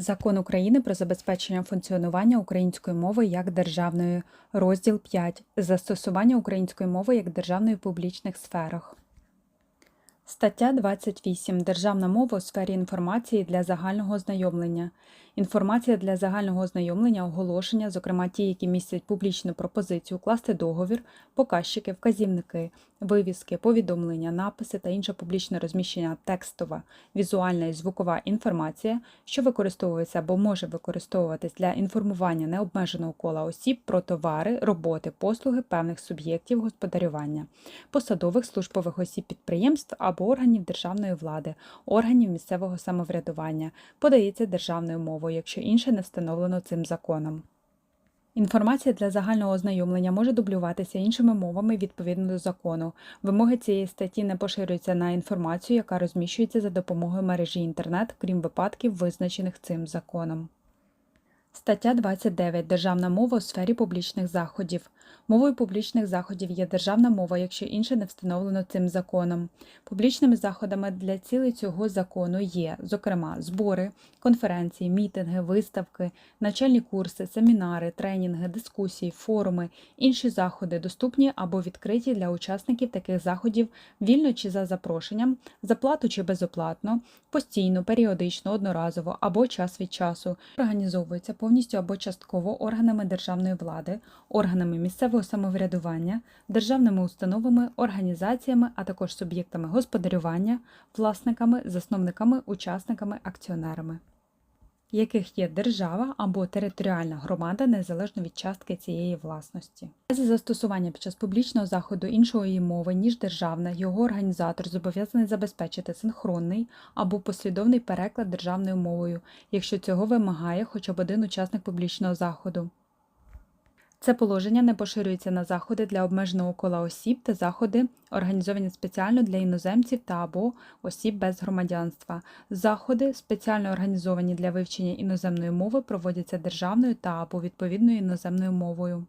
Закон України про забезпечення функціонування української мови як державної, розділ 5. Застосування української мови як державної в публічних сферах. Стаття 28. Державна мова у сфері інформації для загального ознайомлення. Інформація для загального ознайомлення, оголошення, зокрема ті, які містять публічну пропозицію, укласти договір, показчики, вказівники, вивіски, повідомлення, написи та інше публічне розміщення текстова, візуальна і звукова інформація, що використовується або може використовуватись для інформування необмеженого кола осіб про товари, роботи, послуги певних суб'єктів господарювання, посадових службових осіб підприємств або органів державної влади, органів місцевого самоврядування, подається державною мовою, якщо інше не встановлено цим законом. Інформація для загального ознайомлення може дублюватися іншими мовами відповідно до закону. Вимоги цієї статті не поширюються на інформацію, яка розміщується за допомогою мережі інтернет, крім випадків, визначених цим законом. Стаття 29. Державна мова у сфері публічних заходів. Мовою публічних заходів є державна мова, якщо інше не встановлено цим законом. Публічними заходами для цілей цього закону є, зокрема, збори, конференції, мітинги, виставки, навчальні курси, семінари, тренінги, дискусії, форуми, інші заходи, доступні або відкриті для учасників таких заходів вільно чи за запрошенням, за плату чи безоплатно, постійно, періодично, одноразово або час від часу, організовуються повністю або частково органами державної влади, органами місцевого самоврядування, державними установами, організаціями, а також суб'єктами господарювання, власниками, засновниками, учасниками, акціонерами. Яких є держава або територіальна громада незалежно від частки цієї власності. За застосування під час публічного заходу іншої мови, ніж державна, його організатор зобов'язаний забезпечити синхронний або послідовний переклад державною мовою, якщо цього вимагає хоча б один учасник публічного заходу. Це положення не поширюється на заходи для обмеженого кола осіб та заходи, організовані спеціально для іноземців та або осіб без громадянства. Заходи, спеціально організовані для вивчення іноземної мови, проводяться державною та або відповідною іноземною мовою.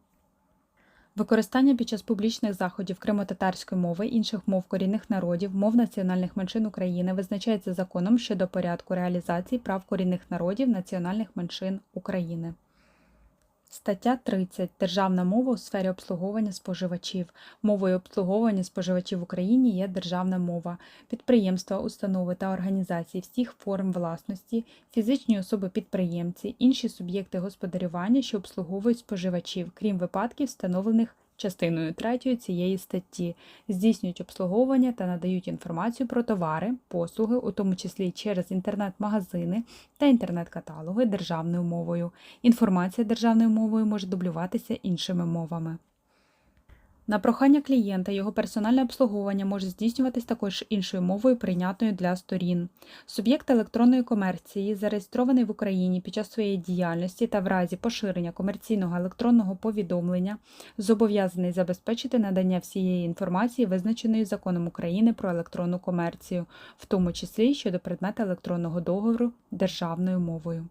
Використання під час публічних заходів кримсько-татарської мови, інших мов корінних народів, мов національних меншин України визначається законом щодо порядку реалізації прав корінних народів національних меншин України. Стаття 30. Державна мова у сфері обслуговування споживачів. Мовою обслуговування споживачів в Україні є державна мова. Підприємства, установи та організації всіх форм власності, фізичні особи-підприємці, інші суб'єкти господарювання, що обслуговують споживачів, крім випадків, встановлених частиною 3 цієї статті, здійснюють обслуговування та надають інформацію про товари, послуги, у тому числі через інтернет-магазини та інтернет-каталоги державною мовою. Інформація державною мовою може дублюватися іншими мовами. На прохання клієнта його персональне обслуговування може здійснюватись також іншою мовою, прийнятною для сторін. Суб'єкт електронної комерції, зареєстрований в Україні під час своєї діяльності та в разі поширення комерційного електронного повідомлення, зобов'язаний забезпечити надання всієї інформації, визначеної законом України про електронну комерцію, в тому числі щодо предмета електронного договору державною мовою.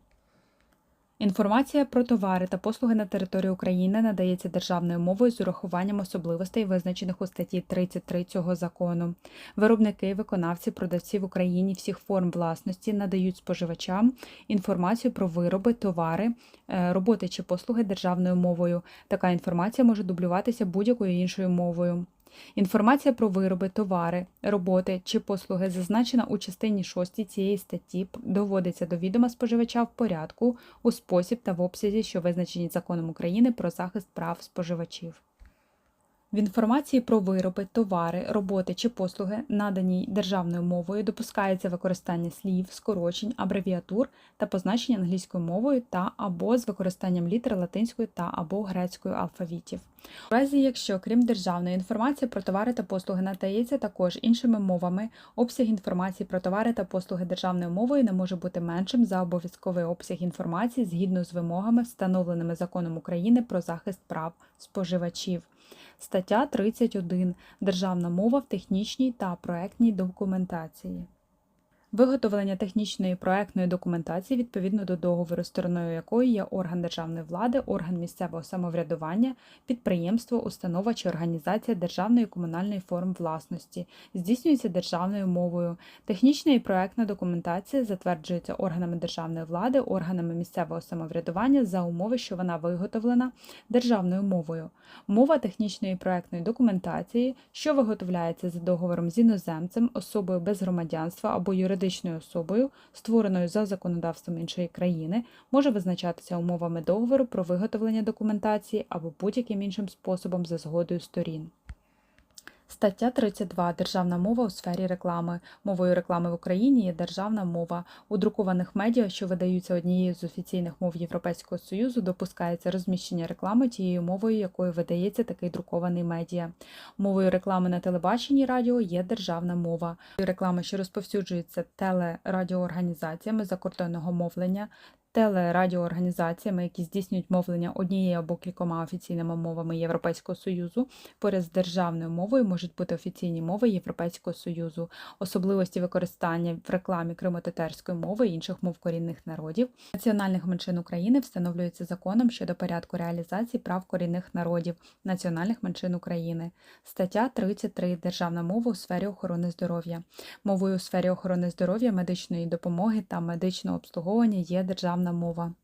Інформація про товари та послуги на території України надається державною мовою з урахуванням особливостей, визначених у статті 33 цього закону. Виробники, виконавці, продавці в Україні всіх форм власності надають споживачам інформацію про вироби, товари, е, роботи чи послуги державною мовою. Така інформація може дублюватися будь-якою іншою мовою. Інформація про вироби, товари, роботи чи послуги, зазначена у частині 6 цієї статті, доводиться до відома споживача в порядку, у спосіб та в обсязі, що визначені законом України про захист прав споживачів. В інформації про вироби, товари, роботи чи послуги, наданій державною мовою, допускається використання слів, скорочень, абревіатур та позначень англійською мовою та або з використанням літер латинської та або грецької алфавітів. У разі, якщо, крім державної інформації про товари та послуги надається також іншими мовами, обсяг інформації про товари та послуги державною мовою не може бути меншим за обов'язковий обсяг інформації згідно з вимогами, встановленими законом України про захист прав споживачів. Стаття 31. Державна мова в технічній та проектній документації. Виготовлення технічної проектної документації відповідно до договору, стороною якої є орган державної влади, орган місцевого самоврядування, підприємство, установа чи організація державної комунальної форм власності, здійснюється державною мовою. Технічна і проектна документація затверджується органами державної влади, органами місцевого самоврядування за умови, що вона виготовлена державною мовою. Мова технічної і проектної документації, що виготовляється за договором з іноземцем, особою без громадянства або юридичною особою, створеною за законодавством іншої країни, може визначатися умовами договору про виготовлення документації або будь-яким іншим способом за згодою сторін. Стаття 32. Державна мова у сфері реклами. Мовою реклами в Україні є державна мова. У друкованих медіа, що видаються однією з офіційних мов Європейського Союзу, допускається розміщення реклами тією мовою, якою видається такий друкований медіа. Мовою реклами на телебаченні радіо є державна мова. Реклама, що розповсюджується телерадіоорганізаціями закордонного мовлення, телерадіоорганізаціями, які здійснюють мовлення однією або кількома офіційними мовами Європейського Союзу, поряд з державною мовою можуть бути офіційні мови Європейського Союзу, особливості використання в рекламі кримськотатарської мови і інших мов корінних народів, національних меншин України встановлюється законом щодо порядку реалізації прав корінних народів, національних меншин України. Стаття 33. Державна мова у сфері охорони здоров'я. Мовою у сфері охорони здоров'я, медичної допомоги та медичного обслуговування є державна мова.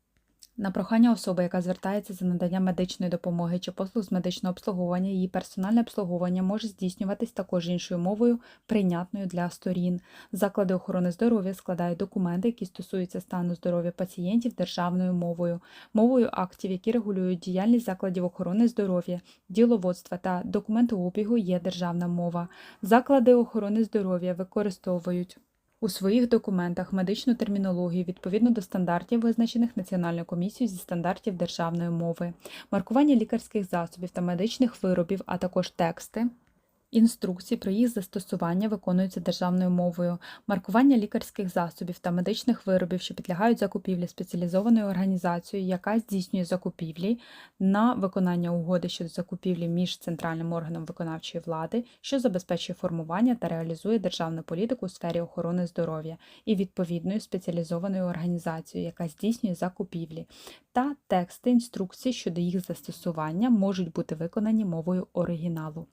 На прохання особи, яка звертається за наданням медичної допомоги чи послуг з медичного обслуговування, її персональне обслуговування може здійснюватись також іншою мовою, прийнятною для сторін. Заклади охорони здоров'я складають документи, які стосуються стану здоров'я пацієнтів державною мовою, мовою актів, які регулюють діяльність закладів охорони здоров'я, діловодства та документообігу є державна мова. Заклади охорони здоров'я використовують у своїх документах медичну термінологію відповідно до стандартів, визначених Національною комісією зі стандартів державної мови, маркування лікарських засобів та медичних виробів, а також тексти. Інструкції про їх застосування виконуються державною мовою, маркування лікарських засобів та медичних виробів, що підлягають закупівлі спеціалізованою організацією, яка здійснює закупівлі на виконання угоди щодо закупівлі між центральним органом виконавчої влади, що забезпечує формування та реалізує державну політику у сфері охорони здоров'я і відповідною спеціалізованою організацією, яка здійснює закупівлі, та тексти інструкцій щодо їх застосування можуть бути виконані мовою оригіналу.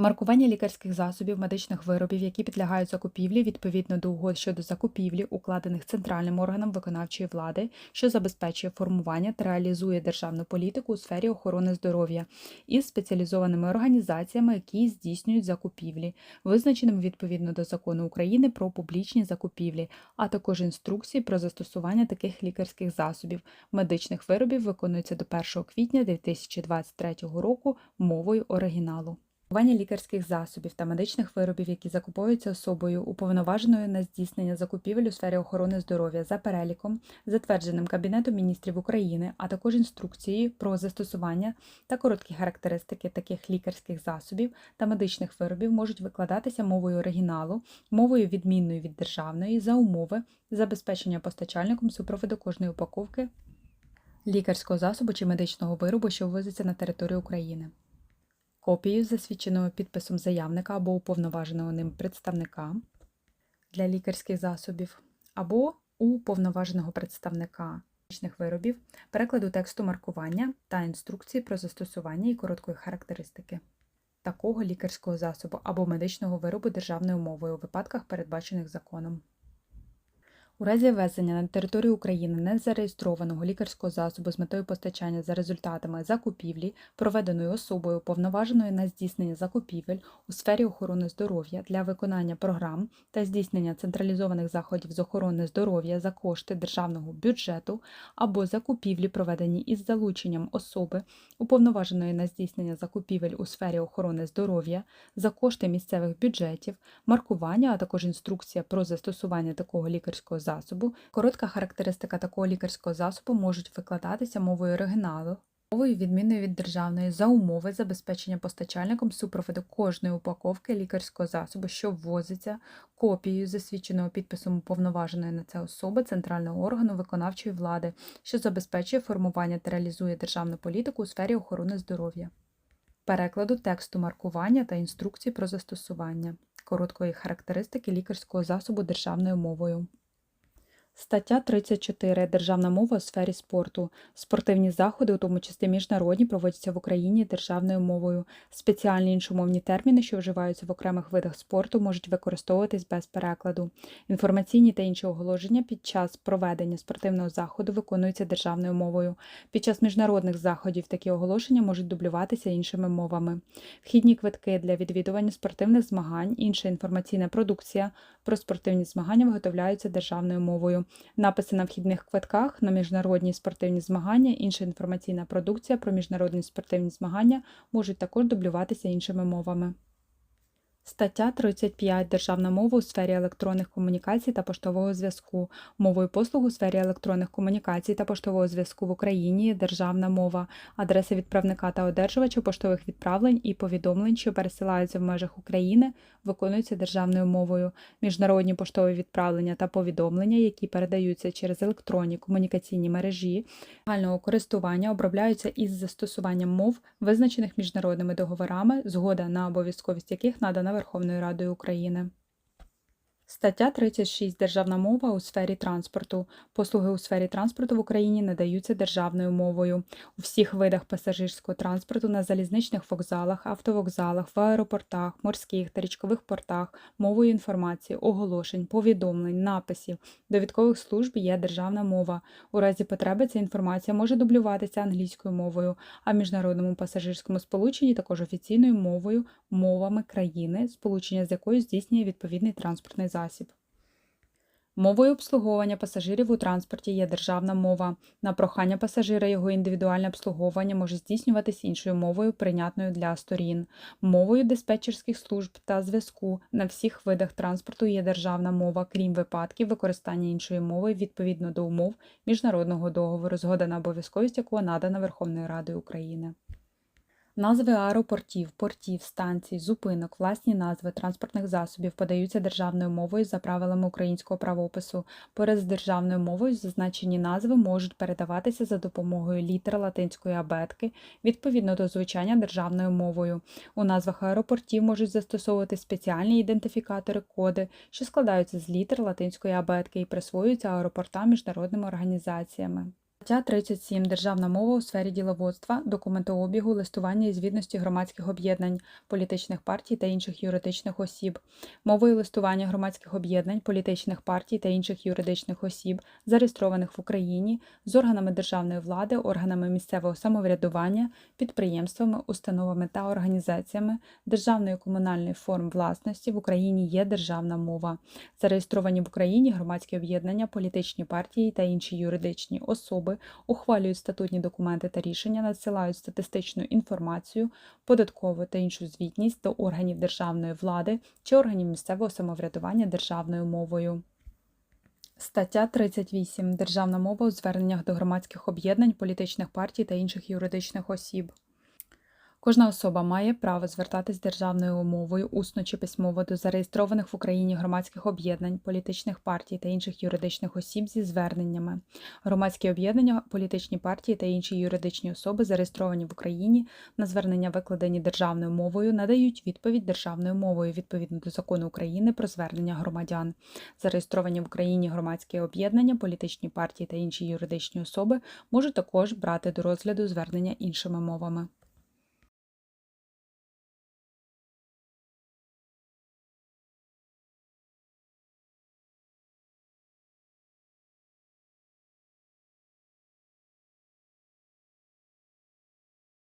Маркування лікарських засобів, медичних виробів, які підлягають закупівлі відповідно до угод щодо закупівлі, укладених центральним органом виконавчої влади, що забезпечує формування та реалізує державну політику у сфері охорони здоров'я із спеціалізованими організаціями, які здійснюють закупівлі, визначеними відповідно до закону України про публічні закупівлі, а також інструкції про застосування таких лікарських засобів, медичних виробів виконуються до 1 квітня 2023 року мовою оригіналу. Маркування лікарських засобів та медичних виробів, які закуповуються особою, уповноваженою на здійснення закупівель у сфері охорони здоров'я за переліком, затвердженим Кабінетом міністрів України, а також інструкцією про застосування та короткі характеристики таких лікарських засобів та медичних виробів можуть викладатися мовою оригіналу, мовою відмінною від державної за умови забезпечення постачальником супроводу кожної упаковки лікарського засобу чи медичного виробу, що ввозиться на територію України копію засвідченого підписом заявника або уповноваженого ним представника для лікарських засобів, або уповноваженого представника медичних виробів, перекладу тексту маркування та інструкції про застосування і короткої характеристики такого лікарського засобу або медичного виробу державною мовою у випадках, передбачених законом. У разі ввезення на територію України незареєстрованого лікарського засобу з метою постачання за результатами закупівлі, проведеної особою, повноваженою на здійснення закупівель у сфері охорони здоров'я для виконання програм та здійснення централізованих заходів з охорони здоров'я за кошти державного бюджету або закупівлі, проведені із залученням особи, уповноваженої на здійснення закупівель у сфері охорони здоров'я за кошти місцевих бюджетів, маркування, а також інструкція про застосування такого лікарського засобу. Коротка характеристика такого лікарського засобу можуть викладатися мовою оригіналу, мовою відмінною від державної за умови забезпечення постачальником супроводу кожної упаковки лікарського засобу, що ввозиться копією засвідченого підписом уповноваженої на це особи центрального органу виконавчої влади, що забезпечує формування та реалізує державну політику у сфері охорони здоров'я. Перекладу тексту маркування та інструкцій про застосування короткої характеристики лікарського засобу державною мовою. Стаття 34. Державна мова у сфері спорту. Спортивні заходи, у тому числі міжнародні, проводяться в Україні державною мовою. Спеціальні іншомовні терміни, що вживаються в окремих видах спорту, можуть використовуватись без перекладу. Інформаційні та інші оголошення під час проведення спортивного заходу виконуються державною мовою. Під час міжнародних заходів такі оголошення можуть дублюватися іншими мовами. Вхідні квитки для відвідування спортивних змагань, інша інформаційна продукція про спортивні змагання виготовляються державною мовою. Написи на вхідних квитках на міжнародні спортивні змагання, інша інформаційна продукція про міжнародні спортивні змагання можуть також дублюватися іншими мовами. Стаття 35. Державна мова у сфері електронних комунікацій та поштового зв'язку. Мовою послуг у сфері електронних комунікацій та поштового зв'язку в Україні державна мова. Адреси відправника та одержувача поштових відправлень і повідомлень, що пересилаються в межах України, виконуються державною мовою. Міжнародні поштові відправлення та повідомлення, які передаються через електронні комунікаційні мережі, загального користування обробляються із застосуванням мов, визначених міжнародними договорами, згода на обов'язковість яких надана Верховною Радою України. Стаття 36. Державна мова у сфері транспорту. Послуги у сфері транспорту в Україні надаються державною мовою. У всіх видах пасажирського транспорту на залізничних вокзалах, автовокзалах, в аеропортах, морських та річкових портах, мовою інформації, оголошень, повідомлень, написів, довідкових служб є державна мова. У разі потреби ця інформація може дублюватися англійською мовою, а в міжнародному пасажирському сполученні також офіційною мовою, мовами країни, сполучення з якою здійснює відповідний транспортний засіб. Мовою обслуговування пасажирів у транспорті є державна мова. На прохання пасажира його індивідуальне обслуговування може здійснюватись іншою мовою, прийнятною для сторін. Мовою диспетчерських служб та зв'язку на всіх видах транспорту є державна мова, крім випадків використання іншої мови відповідно до умов міжнародного договору, згода на обов'язковість якого надана Верховною Радою України. Назви аеропортів, портів, станцій, зупинок, власні назви транспортних засобів подаються державною мовою за правилами українського правопису. Поряд з державною мовою зазначені назви можуть передаватися за допомогою літер латинської абетки відповідно до звучання державною мовою. У назвах аеропортів можуть застосовувати спеціальні ідентифікатори коди, що складаються з літер латинської абетки і присвоюються аеропортам міжнародними організаціями. Стаття 37. Державна мова у сфері діловодства, документообігу, листування і звітності громадських об'єднань, політичних партій та інших юридичних осіб. Мовою листування громадських об'єднань, політичних партій та інших юридичних осіб, зареєстрованих в Україні, з органами державної влади, органами місцевого самоврядування, підприємствами, установами та організаціями державної комунальної форм власності в Україні є державна мова. Зареєстровані в Україні громадські об'єднання, політичні партії та інші юридичні особи ухвалюють статутні документи та рішення, надсилають статистичну інформацію, податкову та іншу звітність до органів державної влади чи органів місцевого самоврядування державною мовою. Стаття 38. Державна мова у зверненнях до громадських об'єднань, політичних партій та інших юридичних осіб. Кожна особа має право звертатись державною мовою усно чи письмово до зареєстрованих в Україні громадських об'єднань, політичних партій та інших юридичних осіб зі зверненнями. Громадські об'єднання, політичні партії та інші юридичні особи, зареєстровані в Україні на звернення, викладені державною мовою, надають відповідь державною мовою відповідно до закону України про звернення громадян. Зареєстровані в Україні громадські об'єднання, політичні партії та інші юридичні особи можуть також брати до розгляду звернення іншими мовами.